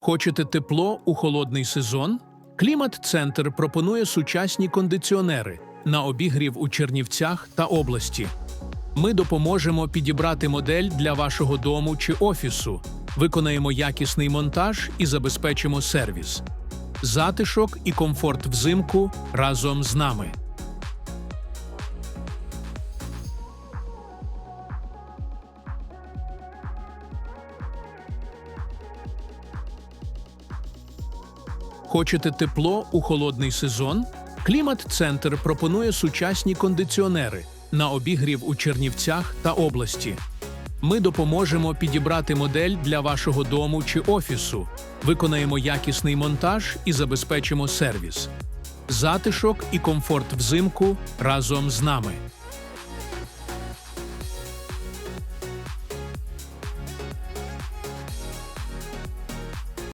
Хочете тепло у холодний сезон? Клімат-центр пропонує сучасні кондиціонери на обігрів у Чернівцях та області. Ми допоможемо підібрати модель для вашого дому чи офісу, виконаємо якісний монтаж і забезпечимо сервіс. Затишок і комфорт взимку разом з нами. Хочете тепло у холодний сезон? Клімат-центр пропонує сучасні кондиціонери на обігрів у Чернівцях та області. Ми допоможемо підібрати модель для вашого дому чи офісу, виконаємо якісний монтаж і забезпечимо сервіс. Затишок і комфорт взимку разом з нами.